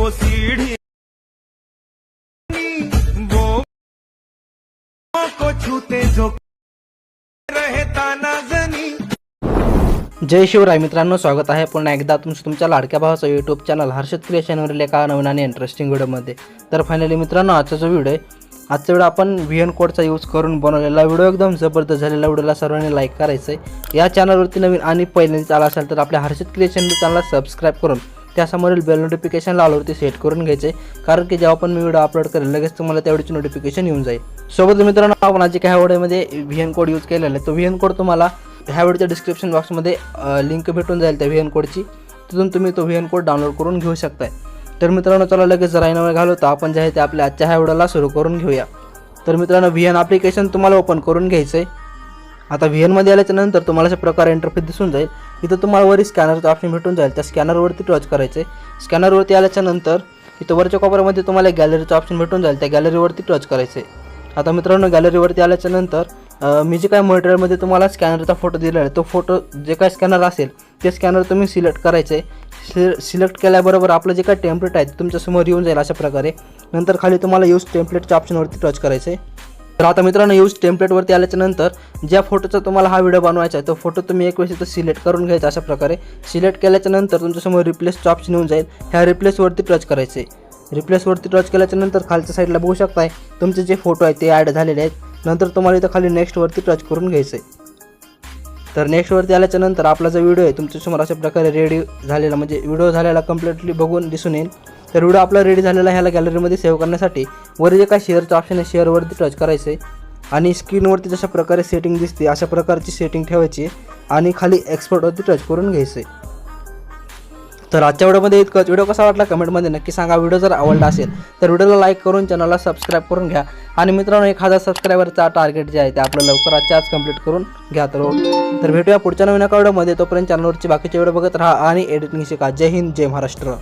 वो सीढ़ी वो को छूते जो रहता नाजनी जय शिवराय मित्रांनो स्वागत आहे पुन्हा एकदा तुमचं तुमच्या लाडक्या भावाचं यूट्यूब चॅनल हर्षद क्रिएशनवरील एका नवीन आणि इंटरेस्टिंग व्हिडिओमध्ये. तर फायनली मित्रांनो आजचा जो व्हिडिओ आहे आजचा व्हिडिओ आपण व्ही एन कोडचा यूज करून बनवलेला व्हिडिओ एकदम जबरदस्त झालेला व्हिडिओला सर्वांनी लाईक करायचं आहे या चॅनलवरती नवीन आणि पहिल्यांदा आला असेल तर आपल्या हर्षद क्रिएशन चॅनलला सबस्क्राईब करून त्यासमोरील बेल नोटिफिकेशन लावल्यावरती सेट करून घ्यायचे. कारण की जेव्हा पण मी व्हिडिओ अपलोड करेल लगेच तुम्हाला त्यावेळीची नोटिफिकेशन येऊन जाईल. सोबत मित्रांनो आपण आजच्या काही व्हिडिओमध्ये व्ही एन कोड यूज केलेला आहे तो व्ही एन कोड तुम्हाला ह्या व्हिडिओच्या डिस्क्रिप्शन बॉक्समध्ये लिंक भेटून जाईल त्या व्ही एन कोडची तिथून तुम्ही तो व्ही एन कोड डाउनलोड करून घेऊ शकताय. तर मित्रांनो चला लगेच जरा घालवतो तर आपण जे आहे ते आपल्या आजच्या ह्या व्हिडिओला सुरू करून घेऊया. तर मित्रांनो व्ही एन ॲप्लिकेशन तुम्हाला ओपन करून घ्यायचं आहे आता व्ही एनमध्ये आल्याच्यानंतर तुम्हाला अशा प्रकारे इंटरफेस दिसून जाईल. इथं तुम्हाला वरी स्कॅनरचं ऑप्शन भेटून जाईल. त्या स्कॅनरवरती टच करायचं आहे स्कॅनरवरती आल्याच्यानंतर इथं वरच्या कॉपरमध्ये तुम्हाला गॅलरीचं ऑप्शन भेटून जाईल. त्या गॅलरीवरती टच करायचं आहे आता मित्रांनो गॅलरीवरती आल्याच्यानंतर मी जे काय मटेरियलमध्ये तुम्हाला स्कॅनरचा फोटो दिलेला आहे तो फोटो जे काय स्कॅनर असेल ते स्कॅनर तुम्ही सिलेक्ट करायचं आहे सिलेक्ट केल्याबरोबर आपलं जे काय टेम्पलेट आहे ते तुमच्यासमोर येऊन जाईल अशा प्रकारे. नंतर खाली तुम्हाला यूज टेम्पलेटच्या ऑप्शनवरती टच करायचं आहे तर आता मित्रांनो यूज टेम्पलेटवरती आल्याच्यानंतर ज्या फोटोचा तुम्हाला हा व्हिडिओ बनवायचा आहे तो फोटो तुम्ही एक वेळेस इथं सिलेक्ट करून घ्यायचा अशा प्रकारे. सिलेक्ट केल्याच्यानंतर तुमच्यासमोर रिप्लेसचं ऑप्शन येऊन जाईल. ह्या रिप्लेसवरती टच करायचे रिप्लेसवरती टच केल्याच्यानंतर खालच्या साईडला बघू शकताय तुमचे जे फोटो आहेत ते ॲड झालेले आहेत. नंतर तुम्हाला इथं खाली नेक्स्टवरती टच करून घ्यायचं आहे तर नेक्स्टवरती आल्याच्यानंतर आपला जो व्हिडिओ आहे तुमच्यासमोर अशा प्रकारे रेडी झालेला म्हणजे व्हिडिओ झालेला कम्प्लिटली बघून दिसून येईल. तर व्हिडिओ आपला रेडी झालेला ह्याला गॅलरीमध्ये सेव्ह करण्यासाठी. वर जे काय शेअरचं ऑप्शन आहे शेअरवरती टच करायचं. आहे आणि स्क्रीनवरती जशा प्रकारे सेटिंग दिसते अशा प्रकारची सेटिंग ठेवायची. आणि खाली एक्सपर्टवरती टच करून घ्यायचं. आहे तर आजच्या व्हिडिओमध्ये इतकंच. व्हिडिओ कसा वाटला कमेंटमध्ये नक्की सांगा. व्हिडिओ जर आवडला असेल तर व्हिडिओला लाईक करून चॅनलला सबस्क्राईब करून घ्या. आणि मित्रांनो एक हजार सबस्क्रायबरचा टार्गेट जे आहे ते आपलं लवकर आजच्या आज कंप्लीट करून घ्या तर. तर भेटूया पुढच्या नवीन एका व्हिडिओमध्ये. तोपर्यंत चॅनलवरची बाकीचे व्हिडिओ बघत राहा आणि एडिटिंग शिका. जय हिंद जय महाराष्ट्र.